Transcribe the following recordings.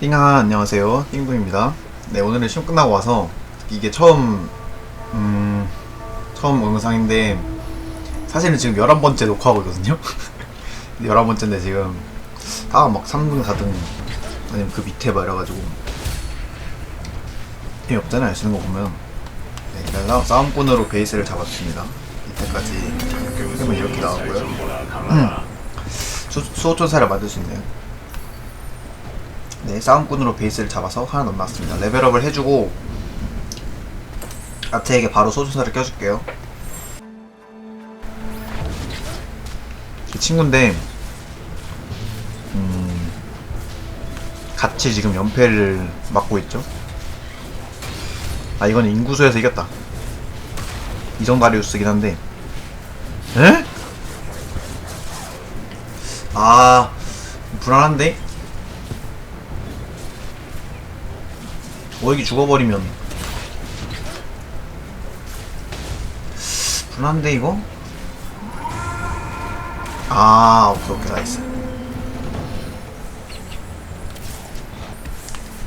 띵하 안녕하세요. 띵동입니다. 네 오늘은 시험 끝나고 와서 이게 처음 음 처음 영상인데 사실은 지금 11번째 녹화하고 있거든요. 11번째인데 지금 다 막 3등 4등 아니면 그 밑에 막 이래가지고 힘이 없잖아요 쓰는 거 보면. 네, 일단 싸- 싸움꾼으로 베이스를 잡았습니다. 이때까지 이렇게 흐르면 이렇게 나오고요. 음. 수, 수호천사를 만들 수 있네요 네, 싸움꾼으로 베이스를 잡아서 하나 넣어놨습니다. 레벨업을 해주고 아트에게 바로 소주사를 껴줄게요. 제 친구인데 음, 같이 지금 연패를 맡고 있죠. 아 이건 인구수에서 이겼다. 이정다리우스긴 한데 에? 아 불안한데? 오익이 죽어버리면. 불안한데 이거? 아 오케이 오케이 나이스.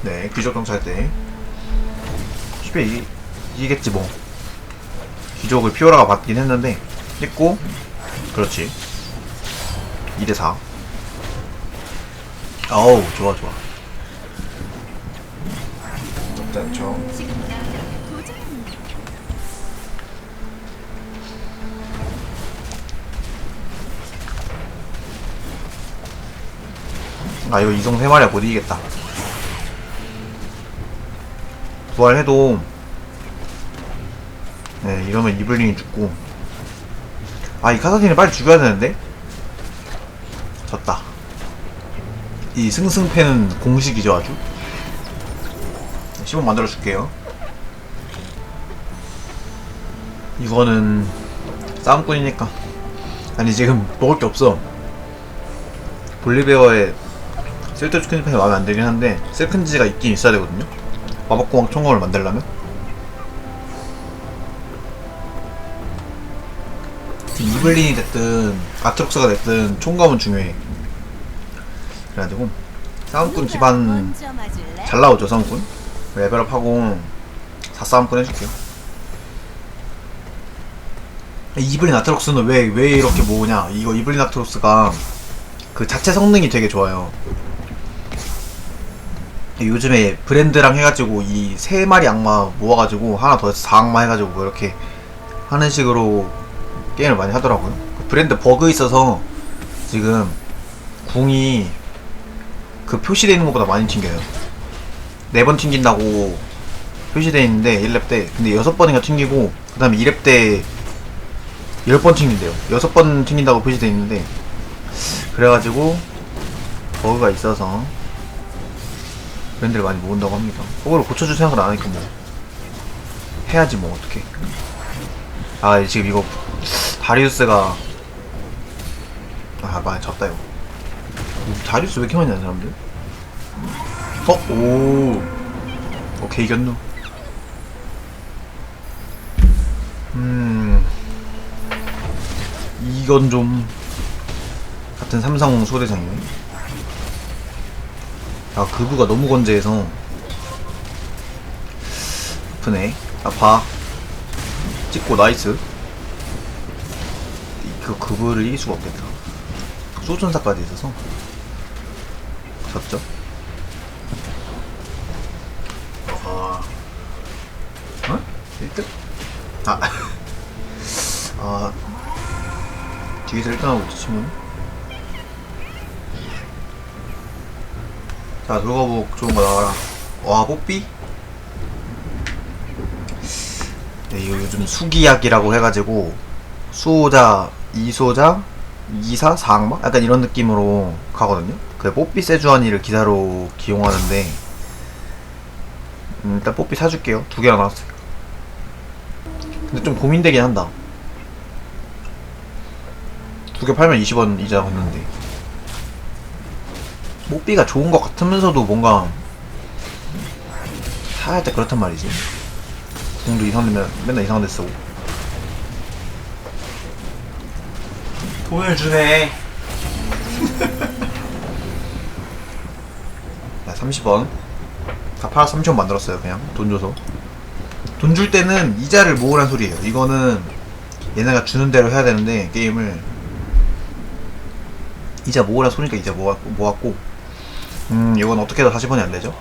네 귀족 경찰대. 쉽게 이, 이기겠지 뭐. 귀족을 피오라가 받긴 했는데 했고 그렇지. 2대4 어우 좋아 좋아 나쁘지 않죠 아 이거 이성 3마리야. 못 이기겠다. 부활해도. 네 이러면 이블링이 죽고. 아 이 카사딘을 빨리 죽여야 되는데? 졌다. 이 승승패는 공식이죠 아주 10원 만들어 줄게요. 이거는 싸움꾼이니까. 아니 지금 먹을 게 없어. 볼리베어에 쓸데없이 큰 편이 마음에 안 들긴 한데 세컨지가 있긴 있어야 되거든요. 마법공학 총검을 만들려면? 이블린이 됐든 아트록스가 됐든 총검은 중요해. 그래가지고 싸움꾼 기반 잘 나오죠 싸움꾼 레벨업하고 4싸움꾼 해줄게요. 이블린 아트록스는 왜, 왜 이렇게 모으냐? 이거 이블린 아트록스가 그 자체 성능이 되게 좋아요. 요즘에 브랜드랑 해가지고 이 세 마리 악마 모아가지고 하나 더 해서 4악마 해가지고 뭐 이렇게 하는 식으로 게임을 많이 하더라고요. 그 브랜드 버그 있어서 지금 궁이 그 표시되어 있는 것보다 많이 튕겨요 네 번 튕긴다고 표시되어 있는데 1렙 때. 근데 여섯 번인가 튕기고 그 다음에 2렙 때 10번 튕긴대요. 6번 튕긴다고 표시되어 있는데. 그래가지고 버그가 있어서 브랜드를 많이 모은다고 합니다. 그거를 고쳐줄 생각을 안 하니까 뭐. 해야지 뭐 어떡해 아 지금 이거 다리우스가 아 많이 졌다 이거. 다리우스 왜 이렇게 많이 나는 사람들? 어? 오. 오케이 이겼노. 음. 이건 좀 같은 삼성 소대장이네. 아 그부가 너무 건재해서. 아프네. 아파 찍고 나이스. 이- 그 그부를 이길 수가 없겠다. 소전사까지 있어서. 졌죠 뒤에서 1등하고 있지 친구는? 자 돌거북 좋은 거 나와라. 와 뽀삐? 네, 요즘 수기약이라고 해가지고 수호자, 이소자, 이사, 사악마? 약간 이런 느낌으로 가거든요? 그 뽀삐 세주아니를 기사로 기용하는데 음, 일단 뽀삐 사줄게요. 두 개나 나왔어요. 근데 좀 고민되긴 한다 두 개 팔면 20원 이자 걷는데. 뽀삐가 좋은 것 같으면서도 뭔가 때 그렇단 말이지. 궁도 이상되면 맨날 이상한 데 쓰고. 돈을 주네. 야 30원. 다 팔아 30원 만들었어요 그냥. 돈 줘서. 돈 줄 때는 이자를 모으란 소리예요. 이거는 얘네가 주는 대로 해야 되는데 게임을 이자 모으라 소리니까 이자 모았고, 모았고. 음 이건 어떻게 해도 40원이 안 되죠?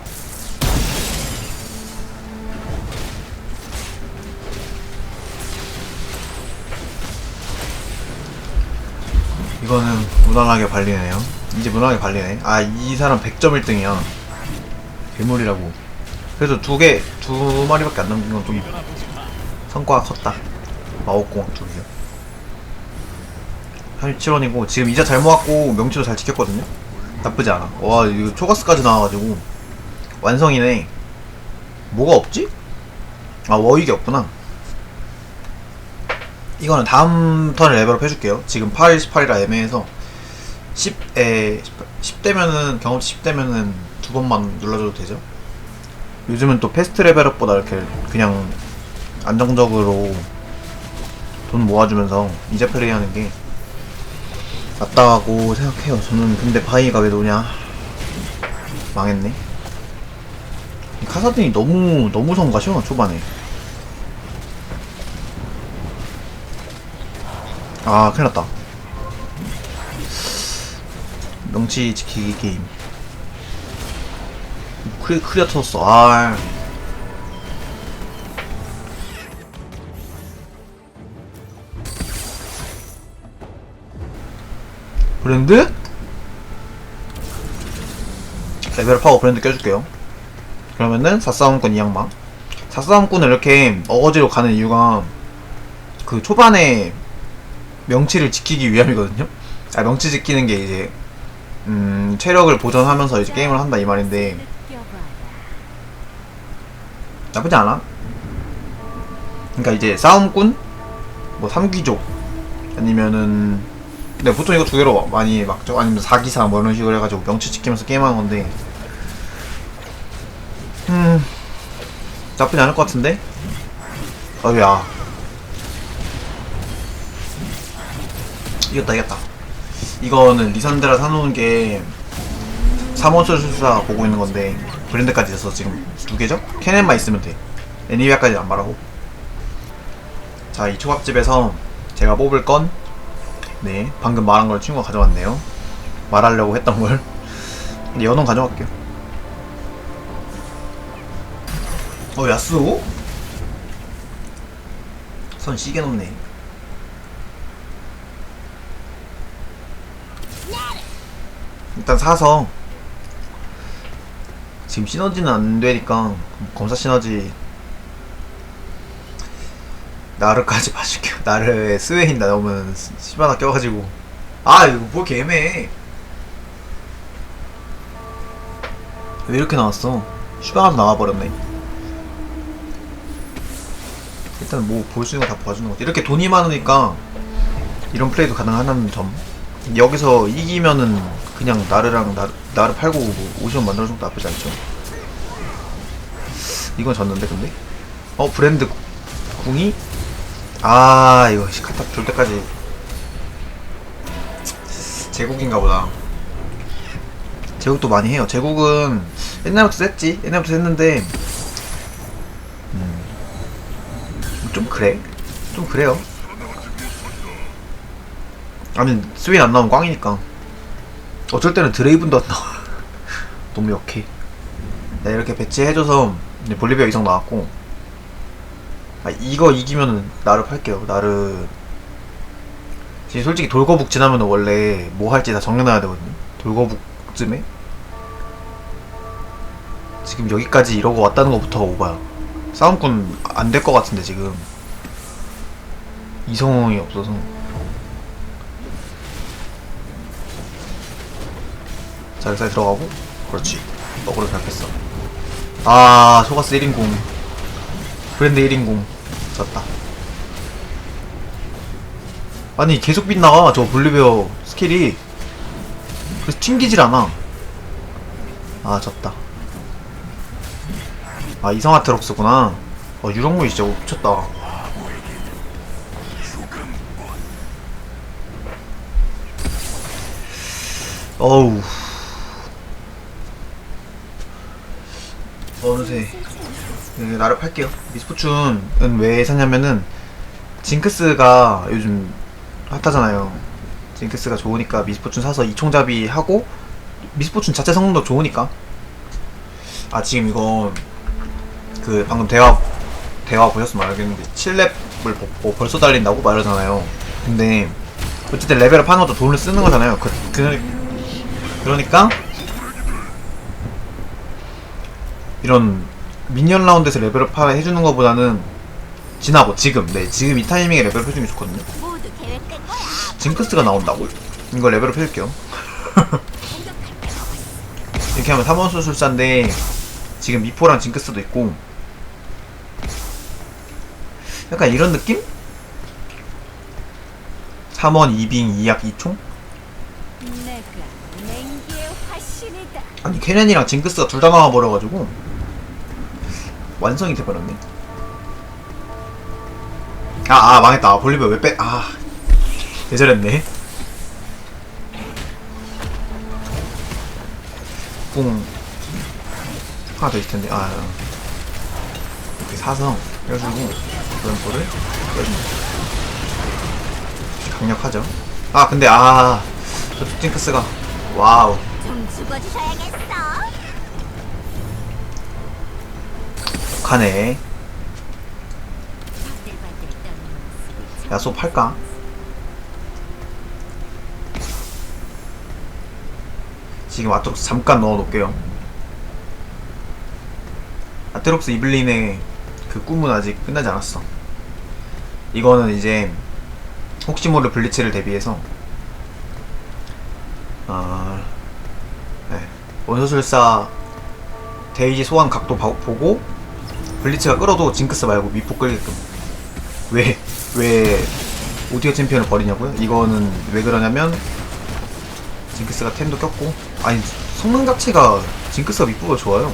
이거는 무난하게 발리네요. 이제 무난하게 발리네. 아 이 사람 100점 1등이야. 괴물이라고. 그래도 두 개, 두 마리밖에 안 남긴 건 좀 성과가 컸다. 마법공학 쪽이요 37원이고 지금 이자 잘 모았고 명치도 잘 지켰거든요. 나쁘지 않아. 와 이거 초가스까지 나와가지고 완성이네. 뭐가 없지? 아 워익이 없구나. 이거는 다음 턴에 레벨업 해줄게요. 지금 8, 18이라 애매해서 10에 10되면은 경험치 10되면은 두 번만 눌러줘도 되죠? 요즘은 또 패스트 레벨업보다 이렇게 그냥 안정적으로 돈 모아주면서 이자 플레이하는 게 낫다고 생각해요. 저는 근데 바이가 왜 노냐? 망했네. 이 카사딘이 너무 너무 성가셔 초반에. 아 큰일났다. 명치 지키기 게임. 크리 크리아 터졌어. 아. 브랜드? 레벨업하고 브랜드 껴줄게요. 그러면은 4싸움꾼 이양마. 4싸움꾼을 이렇게 어거지로 가는 이유가 그 초반에 명치를 지키기 위함이거든요. 아, 명치 지키는 게 이제 음, 체력을 보존하면서 이제 게임을 한다 이 말인데 나쁘지 않아. 그러니까 이제 싸움꾼, 뭐 삼귀족 아니면은 근데 보통 이거 두 개로 많이 막죠. 아니면 사기사 뭐 이런 식으로 해가지고 명치 지키면서 게임하는 건데 음 나쁘지 않을 것 같은데. 어야 이겼다 이겼다. 이거는 리산드라 사놓은 게 3원 술술사 보고 있는 건데 브랜드까지 있어서 지금 두 개죠? 캐넨만 있으면 돼. 애니비아까지 안 말하고. 자, 이 초밥집에서 제가 뽑을 건, 네, 방금 말한 걸 친구가 가져왔네요. 말하려고 했던 걸. 근데 연원 가져갈게요. 어, 야스오? 선 시계 높네. 일단 사서 지금 시너지는 안 되니까 검사 시너지 나르까지 봐줄게요. 나르에 스웨인 나오면 시바나 껴가지고 아 이거 뭐 개매 왜 이렇게 나왔어? 슈바나도 나와버렸네. 일단 뭐 볼 수 있는 거 다 봐주는 거지. 이렇게 돈이 많으니까 이런 플레이도 가능하다는 점. 여기서 이기면은 그냥 나르랑 나르, 나르 팔고 뭐 50원 만들어준 것도 나쁘지 않죠. 이건 졌는데 근데? 어 브랜드 궁이? 아 이거 씨, 갖다 줄 때까지 제국인가 보다. 제국도 많이 해요. 제국은 옛날부터 셌지. 옛날부터 했는데 음, 좀 그래. 좀 그래요. 아니 스윈 안 나오면 꽝이니까. 어쩔 때는 드레이븐도 안 나와. 너무 역해. 네, 이렇게 배치해줘서 볼리비아 이성 나왔고. 아, 이거 이기면은 나를 팔게요. 나를. 지금 솔직히 돌거북 지나면 원래 뭐 할지 다 정해놔야 되거든요. 돌거북쯤에. 지금 여기까지 이러고 왔다는 것부터가 오바야. 싸움꾼 안 될 것 같은데 지금. 이성이 없어서. 자, 여기서 들어가고. 그렇지. 잘 뺐어. 아, 소가스 1인공. 브랜드 1인공. 졌다. 아니, 계속 빗나가. 저 볼리베어 스킬이. 그래서 튕기질 않아. 아, 졌다. 아, 이성아트록스구나. 어, 유령물이 진짜 미쳤다. 어우. 어느새 네, 나를 팔게요. 미스포춘은 왜 샀냐면은 징크스가 요즘 핫하잖아요. 징크스가 좋으니까 미스포춘 사서 이총잡이 하고 미스포춘 자체 성능도 좋으니까. 아 지금 이거 그 방금 대화 대화 보셨으면 알겠는데 7렙을 뭐 벌써 달린다고 말하잖아요. 근데 어쨌든 레벨업 하는 것도 돈을 쓰는 거잖아요. 그, 그 그러니까 이런 미니언 라운드에서 레벨업 하- 해주는 것보다는 지나고 지금 네 지금 이 타이밍에 레벨업 해주는 게 좋거든요. 징크스가 나온다고? 이거 레벨업 해줄게요. 이렇게 하면 3원 수술사인데 지금 미포랑 징크스도 있고 약간 이런 느낌? 3원 2빙 2약 2총? 내가 냉기의 화신이다. 아니 캐넨이랑 징크스가 둘 다 나와버려가지고 완성이 돼버렸네. 아, 아 망했다. 아, 볼리비아 왜 빼.. 아 대절했네. 뿡. 하나 더 있을텐데. 아 이렇게 사서 빼주고 그런 거를 빼줍니다. 강력하죠? 아 근데 아저 징크스가 와우. 좀 죽어주셔야겠어. 모습이 야소 팔까? 지금 아트록스 잠깐 넣어놓을게요 아트록스 이블린의 그 꿈은 아직 끝나지 않았어 이거는 이제 혹시 모를 블리츠를 대비해서 아... 네. 원소술사 데이지 소환 각도 봐- 보고 블리츠가 끌어도 징크스 말고 미포 끌게끔. 왜, 왜 오디오 챔피언을 버리냐고요? 이거는 왜 그러냐면 징크스가 템도 꼈고. 아니 성능 자체가 징크스가 밑보가 좋아요.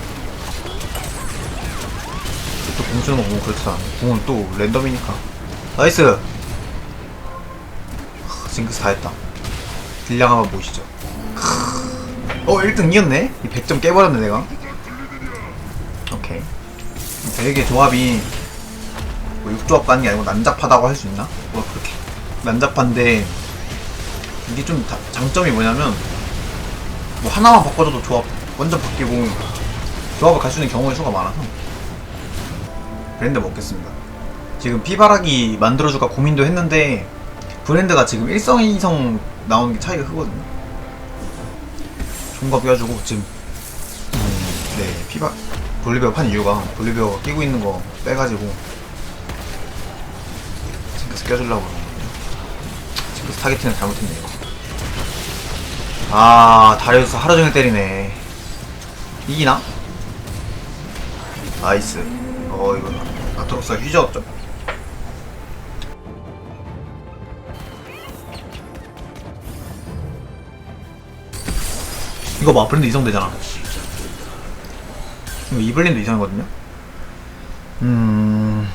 또 공 주는 거 보면 그렇지 않아. 공은 또 랜덤이니까. 나이스! 하, 징크스 다 했다. 딜량 한번 보시죠. 크. 어 1등 이겼네? 이 100점 깨버렸네 내가 되게 조합이 뭐 육조합 가는 게 아니고 난잡하다고 할 수 있나? 뭐 그렇게. 난잡한데 이게 좀 다- 장점이 뭐냐면 뭐 하나만 바꿔줘도 조합 완전 바뀌고 조합을 갈 수 있는 경우의 수가 많아서 브랜드 먹겠습니다. 지금 피바라기 만들어줄까 고민도 했는데 브랜드가 지금 1성 2성 나오는 게 차이가 크거든요. 총각 껴주고 지금. 음, 네 피바 볼리베어 판 이유가 볼리베어가 끼고 있는 거 빼가지고 징크스 껴주려고 그러는데 징크스 타겟팅을 잘못했네 이거 아 다리우스 하루종일 때리네. 이기나? 나이스. 어 이거 아트록스가 휘저었죠? 이거 봐 브랜드 이성 되잖아 이블린도 이상이거든요 음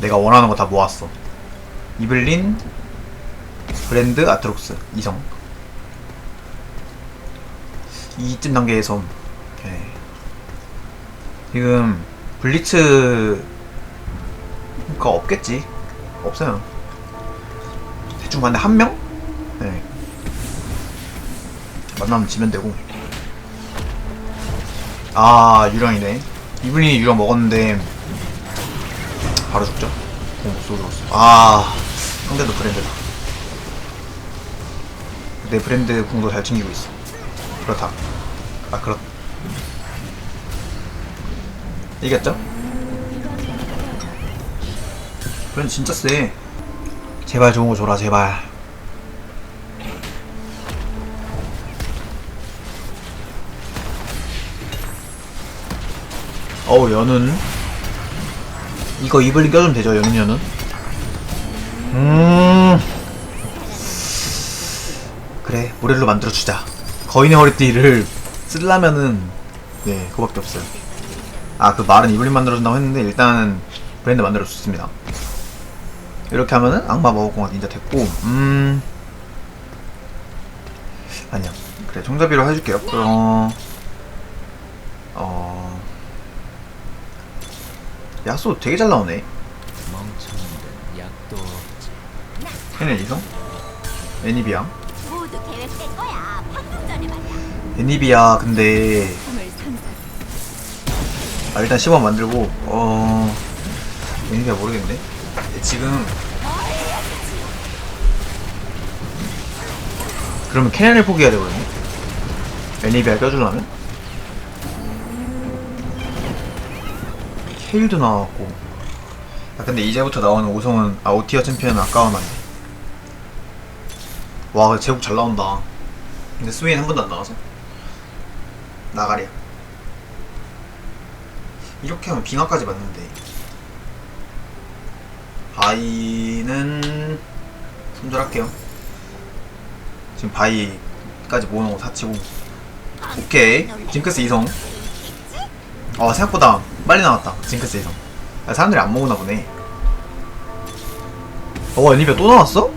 내가 원하는 거 다 모았어. 이블린, 브랜드, 아트록스, 이성. 이쯤 단계에서 예. 지금 블리츠가 없겠지. 없어요. 대충 봤는데 한 명? 네. 만나면 지면 되고. 아 유령이네. 이블린이 유령 먹었는데 바로 죽죠? 공 쏘들었어. 아, 상대도 브랜드다. 내 브랜드 공도 잘 챙기고 있어. 그렇다. 아, 그렇. 이겼죠? 브랜드 진짜 세. 제발 좋은 거 줘라, 제발. 어우, 연은. 이거 이블린 껴주면 되죠, 연은 연은? 음. 그래, 모렐로 만들어주자. 거인의 허리띠를 쓰려면은, 네, 그거밖에 없어요. 아, 그 말은 이블린 만들어준다고 했는데, 일단은 브랜드 만들어줬습니다. 이렇게 하면은 악마 마법공학 닌자 됐고, 음. 아니야. 그래 총잡이로 해줄게요 그럼 어 야수 되게 잘 나오네. 걔네 이성 말이야. 애니비야 근데. 아 일단 시범 만들고 어 애니비야 모르겠네. 지금 그러면 캐넨을 포기해야 되거든요? 애니비아 껴주려면 케일도 나왔고. 아 근데 이제부터 나오는 오성은 아 오티어 챔피언은 안돼 와 제국 잘 나온다. 근데 스웨인 한 번도 안 나와서. 나가랴. 이렇게 하면 빙하까지 맞는데. 바이는 손절할게요. 지금 바이까지 모으는 거 사치고. 오케이. 징크스 이성. 아 생각보다 빨리 나왔다. 징크스 이성 아, 사람들이 안 먹나 보네. 어 애니비아 또 나왔어?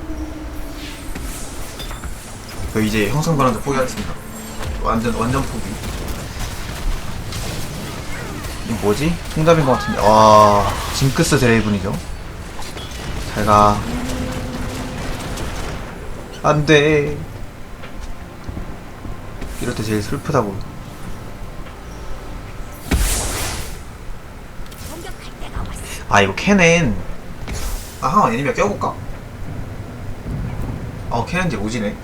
저 이제 형성 변환자 포기하겠습니다. 완전 완전 포기. 이거 뭐지? 통답인 것 같은데. 와 징크스 드레이븐이죠? 잘가. 안돼. 이럴 때 제일 슬프다고 아 이거 캐넨 아 한번 애니비아 껴볼까? 아 캐넨 이제 오지네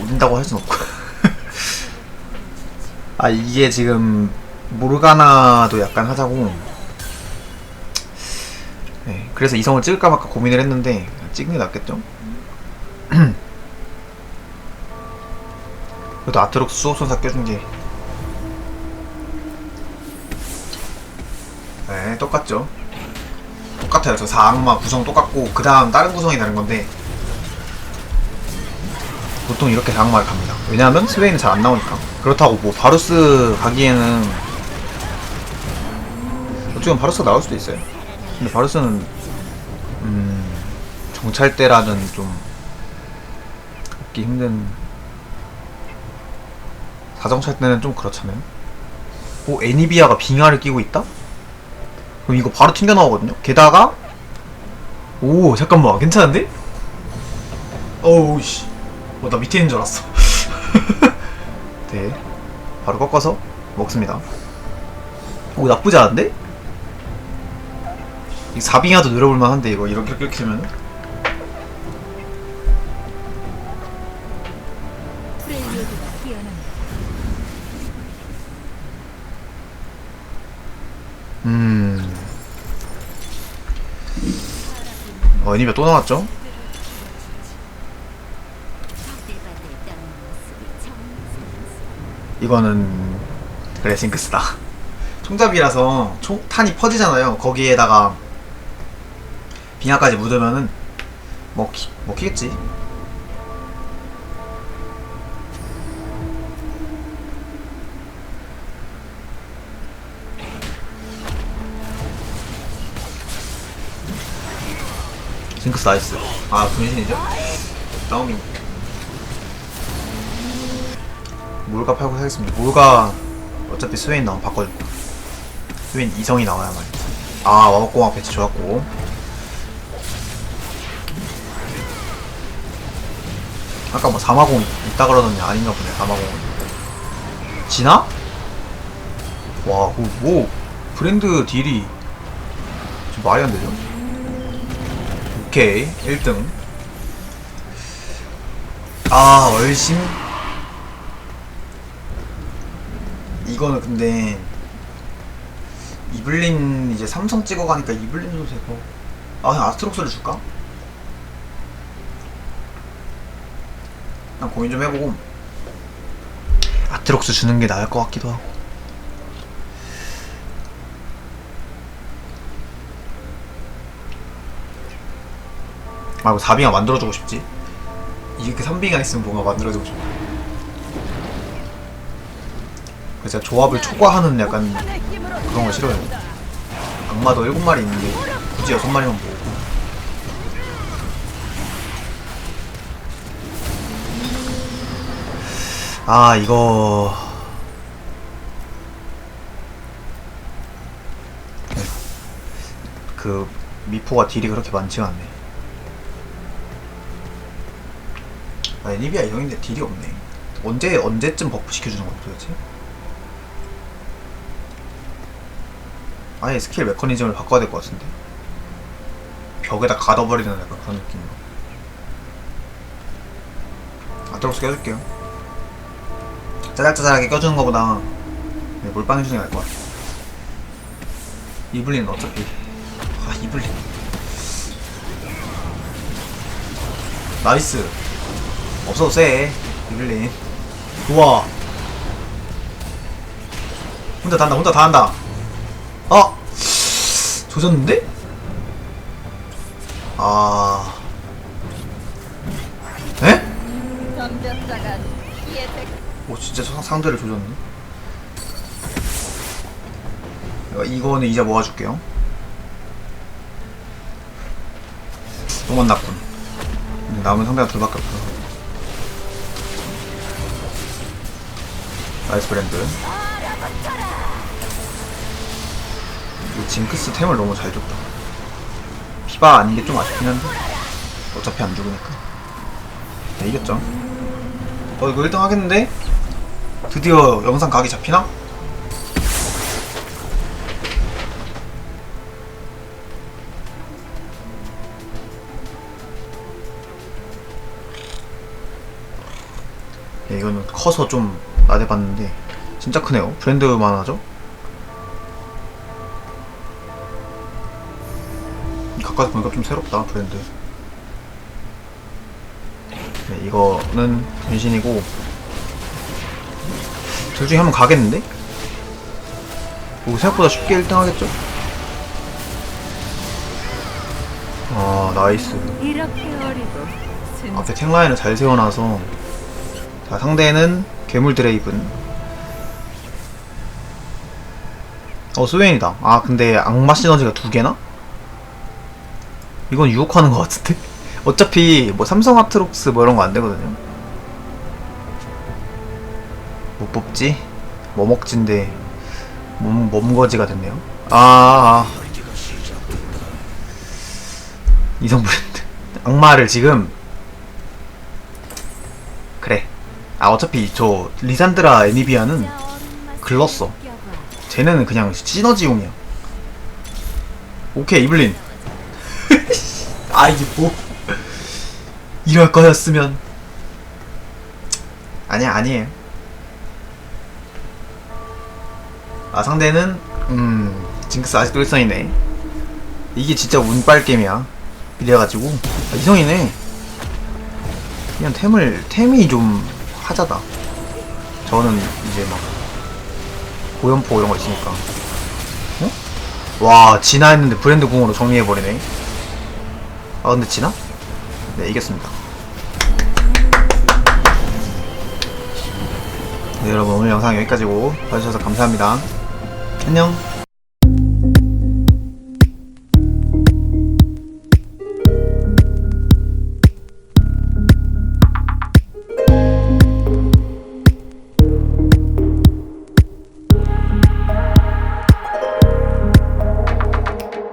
오진다고 할 순 없고 아 이게 지금 모르가나도 약간 하자고 네 그래서 이성을 찍을까 말까 고민을 했는데 찍는 게 낫겠죠? 그래도 아트록스 수호선사 껴준 게 네, 똑같죠. 똑같아요. 저 4악마 구성 똑같고 그 다음 다른 구성이 다른 건데 보통 이렇게 4악마를 갑니다. 왜냐하면 스웨인은 잘안 나오니까. 그렇다고 뭐 바루스 가기에는 어쩌면 바루스가 나올 수도 있어요. 근데 바루스는 음, 정찰대라는 좀 얻기 힘든 사정찰대는 좀 그렇잖아요. 오 애니비아가 빙하를 끼고 있다? 그럼 이거 바로 튕겨 나오거든요. 게다가 오 잠깐만 괜찮은데? 어우 씨, 어, 나 밑에 있는 줄 알았어. 네, 바로 꺾어서 먹습니다. 오 나쁘지 않은데? 이 사빙아도 늘어볼 만 한데 이거 이렇게 이렇게 되면 애니비아 또 나왔죠? 이거는 그래 징크스다. 총잡이라서 총, 탄이 퍼지잖아요. 거기에다가 빙하까지 묻으면은 먹히, 먹히겠지 징크스 나이스 아 분신이죠? 나오미 몰가 팔고 사겠습니다. 몰가 어차피 스웨인 나오면 바꿔줄 거야. 스웨인 이성이 나와야 말이야. 아 와먹공학 배치 좋았고. 아까 뭐 사마공 있다 그러더니 아닌가 보네 사마공은. 지나? 와, 그뭐 브랜드 딜이 좀 말이 안 되죠? 오케이 1등. 아 얼심 이거는 근데 이블린 이제 삼성 찍어가니까 이블린도 되고 아 그냥 아스트록스를 줄까? 난 고민 좀 해보고 아트록스 주는 게 나을 것 같기도 하고 아 이거 4빙아 만들어주고 싶지? 이렇게 3빙아 있으면 뭔가 만들어주고 싶어. 그래서 조합을 초과하는 약간 그런 거 싫어요. 악마도 7마리 있는데 굳이 6마리만 모으고. 아 이거. 네. 그 미포가 딜이 그렇게 많지가 않네 아 애니비아 이형인데 딜이 없네. 언제 언제쯤 버프 시켜주는 거야 도대체? 아예 스킬 메커니즘을 바꿔야 될 것 같은데. 벽에다 가둬버리는 약간 그런 느낌으로 아트록스 껴줄게요. 짜잘짜잘하게 껴주는 것보다 네, 몰빵 해주는 게 나을 것 같아. 이블린은 어차피. 아 이블린. 나이스 없어도 쎄 이블린. 좋아. 혼자 다 한다 혼자 다 한다. 어 조졌는데? 아. 에? 오 진짜 상- 상대를 조졌네. 어, 이거는 이제 모아줄게요. 너무 났군. 근데 남은 상대가 둘밖에 없어 나이스 브랜드. 이 징크스 템을 너무 잘 줬다. 피바 아닌 게 좀 아쉽긴 한데. 어차피 안 죽으니까. 네, 이겼죠. 어 이거 1등 하겠는데? 드디어 영상 각이 잡히나? 네, 이거는 커서 좀 나대봤는데 진짜 크네요 브랜드만 하죠? 가까이 보니까 좀 새롭다 브랜드 네, 이거는 변신이고 둘 중에 한 번 가겠는데? 오, 생각보다 쉽게 1등 하겠죠? 아, 나이스. 앞에 탱라인을 잘 세워놔서. 자, 상대는 괴물 드레이븐. 어, 스웨인이다. 아, 근데 악마 시너지가 두 개나? 이건 유혹하는 것 같은데? 어차피 뭐 삼성 아트록스 뭐 이런 거 안 되거든요. 못 뽑지? 뭐 먹진데 몸, 몸거지가 됐네요. 아, 아. 이성 브랜드. 악마를 지금 그래. 아 어차피 저 리산드라 애니비아는 글렀어. 쟤네는 그냥 시너지용이야. 오케이 이블린. 아 이게 뭐? 이럴 거였으면. 아니야 아니에요. 아 상대는 음 징크스 아직도 일성이네. 이게 진짜 운빨 게임이야. 이래가지고 아, 이성이네. 그냥 템을 템이 좀 하자다. 저는 이제 막 고연포 이런 거 있으니까. 어? 와 진화 했는데 브랜드 궁으로 정리해 버리네. 아 근데 진화? 네 이겼습니다. 네 여러분 오늘 영상 여기까지고 봐주셔서 감사합니다. 안녕.